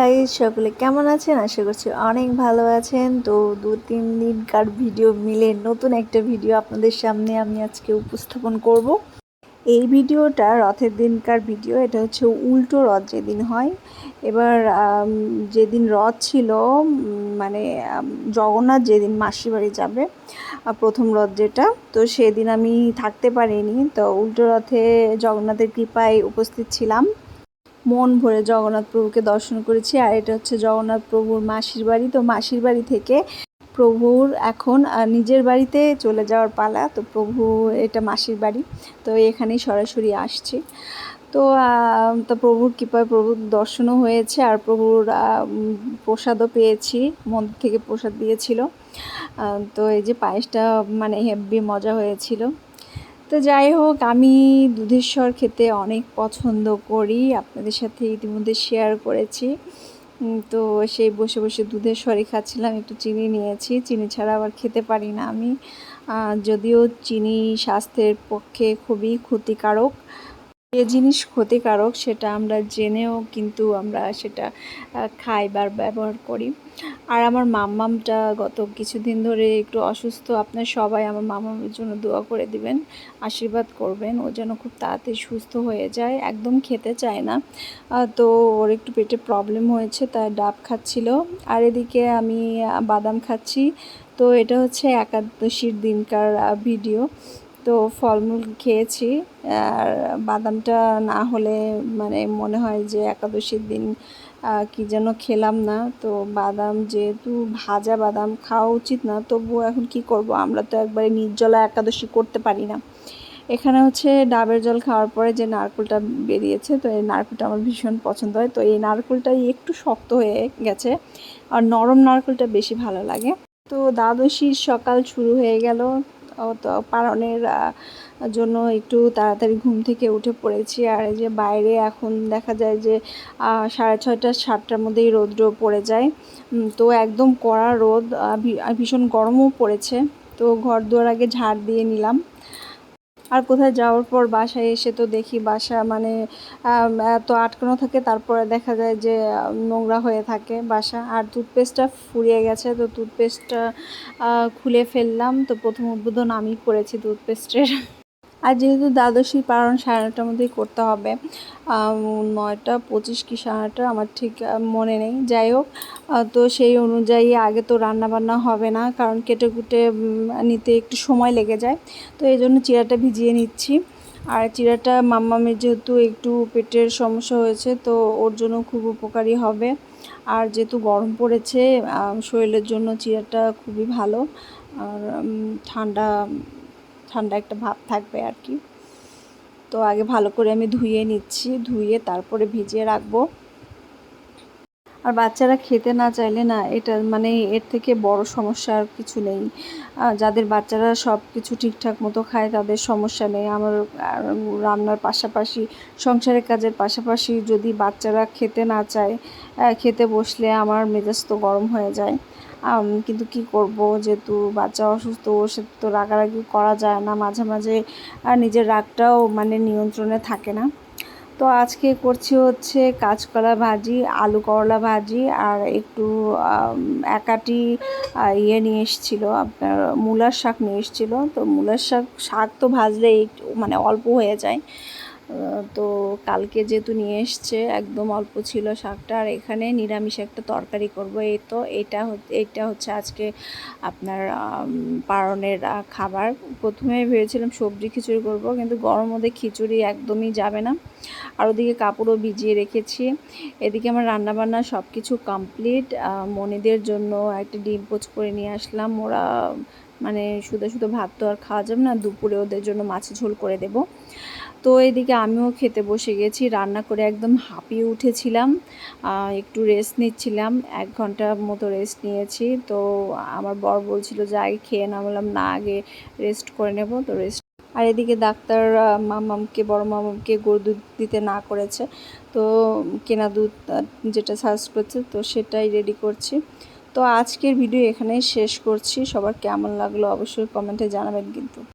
Guys সকলে কেমন আছেন? আশা করছি অনেক ভালো আছেন। তো দু তিন দিনকার ভিডিও মিলে নতুন একটা ভিডিও আপনাদের সামনে আমি আজকে উপস্থাপন করব। এই ভিডিওটা রথের দিনকার ভিডিও, এটা হচ্ছে উল্টো রথ যেদিন হয়। এবার যেদিন রথ ছিল মানে জগন্নাথ যেদিন মাসি বাড়ি যাবে প্রথম রথ যেটা, তো সেদিন আমি থাকতে পারিনি। তো উল্টো রথে জগন্নাথের কৃপায় উপস্থিত ছিলাম। মন ভরে জগন্নাথ প্রভুকে দর্শন করেছি। আর এটা হচ্ছে জগন্নাথ প্রভুর মাসির বাড়ি। তো মাসির বাড়ি থেকে প্রভুর এখন নিজের বাড়িতে চলে যাওয়ার পালা। তো প্রভু, এটা মাসির বাড়ি। তো এখানেই সরাসরি আসছি। তো তো প্রভুর কৃপায় প্রভুর দর্শনও হয়েছে। আর প্রভুর প্রসাদও পেয়েছি। মন্দির থেকে প্রসাদ দিয়েছিল। তো এই যে পায়েসটা মানে হেব্বি মজা হয়েছিল। তো যাই হোক, আমি দুধের স্বর খেতে অনেক পছন্দ করি। আপনাদের সাথে ইতিমধ্যে শেয়ার করেছি। তো সেই বসে বসে দুধের স্বরই খাচ্ছিলাম, একটু চিনি নিয়েছি। চিনি ছাড়া আবার খেতে পারি না আমি। যদিও চিনি স্বাস্থ্যের পক্ষে খুবই ক্ষতিকারক। যে জিনিস ক্ষতিকারক সেটা আমরা জেনেও কিন্তু আমরা সেটা খাই বা ব্যবহার করি। আর আমার মাম্মামটা গত কিছুদিন ধরে একটু অসুস্থ, আপনার সবাই আমার মামামের জন্য দোয়া করে দিবেন, আশীর্বাদ করবেন, ও যেন খুব তাড়াতাড়ি সুস্থ হয়ে যায়, একদম খেতে চায় না। তো ওর একটু পেটে প্রবলেম হয়েছে, তাই ডাব খাচ্ছিল। আর এদিকে আমি বাদাম খাচ্ছি। তো এটা হচ্ছে একাদশীর দিনকার ভিডিও তো ফলমূল খেয়েছি, আর বাদামটা না হলে মানে মনে হয় যে একাদশীর দিন কি যেন খেলাম না। তো বাদাম যেহেতু ভাজা বাদাম খাওয়া উচিত না, তবুও এখন কি করব? আমরা তো একবারে নির্জলা একাদশী করতে পারি না। এখানে হচ্ছে ডাবের জল খাওয়ার পরে যে নারকেলটা বেরিয়েছে, তো এই নারকেলটা আমার ভীষণ পছন্দ হয়। তো এই নারকেলটা একটু শক্ত হয়ে গেছে, আর নরম নারকেলটা বেশি ভালো লাগে। তো দ্বাদশীর সকাল শুরু হয়ে গেল। পালনের জন্য একটু তাড়াতাড়ি ঘুম থেকে উঠে পড়েছি। আর এই যে বাইরে এখন দেখা যায় যে সাড়ে ছয়টা, সাতটার মধ্যেই রৌদ্র পড়ে যায়। তো একদম কড়া রোদ ভীষণ গরমও পড়েছে। তো ঘর দুয়ার আগে ঝাড় দিয়ে নিলাম। আর কোথায় যাওয়ার পর বাসায় এসে তো দেখি বাসা মানে এত আটকানো থাকে, তারপরে দেখা যায় যে নোংরা হয়ে থাকে বাসা। আর টুথপেস্টটা ফুরিয়ে গেছে, তো টুথপেস্টটা খুলে ফেললাম। তো প্রথম উদ্বোধন আমি করেছি টুথপেস্টের। আর যেহেতু দ্বাদশী পালন সাড়ে নটার মধ্যেই করতে হবে নয়টা পঁচিশ কি সাড়ে নটা আমার ঠিক মনে নেই। যাই হোক তো সেই অনুযায়ী আগে তো রান্না বান্না হবে না, কারণ কেটে কুটে নিতে একটু সময় লেগে যায়। তো এই জন্য চিরাটা ভিজিয়ে নিচ্ছি। আর চিরাটা মাম্মামের যেহেতু একটু পেটের সমস্যা হয়েছে, তো ওর জন্য খুব উপকারী হবে। আর যেহেতু গরম পড়েছে শরীরের জন্য চিরাটা খুবই ভালো। আর ঠান্ডা ঠান্ডা একটা ভাব থাকবে আর কি। তো আগে ভালো করে আমি ধুয়ে নিচ্ছি, ধুয়ে তারপরে ভিজিয়ে রাখব। আর বাচ্চারা খেতে না চাইলে না, এটা মানে এর থেকে বড় সমস্যা আর কিছু নেই। যাদের বাচ্চারা সব কিছু ঠিকঠাক মতো খায়, তাদের সমস্যা নেই। আমার রান্নার পাশাপাশি, সংসারের কাজের পাশাপাশি যদি বাচ্চারা খেতে না চায় খেতে বসলে আমার মেজাজ তো গরম হয়ে যায়। কিন্তু কি করব? যেহেতু বাচ্চা অসুস্থ ও সে তো রাগারাগি করা যায় না। মাঝে মাঝে নিজের রাগটাও মানে নিয়ন্ত্রণে থাকে না। তো আজকে করছি হচ্ছে কাঁচকলা ভাজি, আলু করলা ভাজি আর একটু একাটি ইয়ে নিয়ে এসেছিল, আপনার মূলার শাক নিয়ে এসেছিল। তো মূলার শাক শাক তো ভাজলে মানে অল্প হয়ে যায়। তো কালকে যেহেতু নিয়ে এসছে, একদম অল্প ছিল শাকটা, আর এখানে নিরামিষ একটা তরকারি করব। এই তো এটা এটা হচ্ছে আজকে আপনার পারনের খাবার। প্রথমে ভেবেছিলাম সবজি খিচুড়ি করব, কিন্তু গরম মধ্যে খিচুড়ি একদমই যাবে না। আর ওদিকে কাপড়ও ভিজিয়ে রেখেছি। এদিকে আমার রান্নাবান্না সব কিছু কমপ্লিট মনিদের জন্য একটা ডিম পোচ করে নিয়ে আসলাম। ওরা মানে শুধু শুধু ভাত তো আর খাওয়া যাবে না, দুপুরে ওদের জন্য মাছের ঝোল করে দেব। তো এদিকে আমিও খেতে বসে গেছি, রান্না করে একদম হাঁপিয়ে উঠেছিলাম। একটু রেস্ট নিচ্ছিলাম, এক ঘণ্টা মতো রেস্ট নিয়েছি। তো আমার বর বলছিল যে, আগে খেয়ে না বললাম, না, আগে রেস্ট করে নেব। তো রেস্ট আর এদিকে ডাক্তার মামামকে, বড় মামামকে গরু দুধ দিতে না করেছে। তো কেনা দুধ যেটা সার্চ করছে, তো সেটাই রেডি করছি। তো আজকের ভিডিও এখানেই শেষ করছি। সবার কেমন লাগল অবশ্যই কমেন্টে জানাবেন কিন্তু।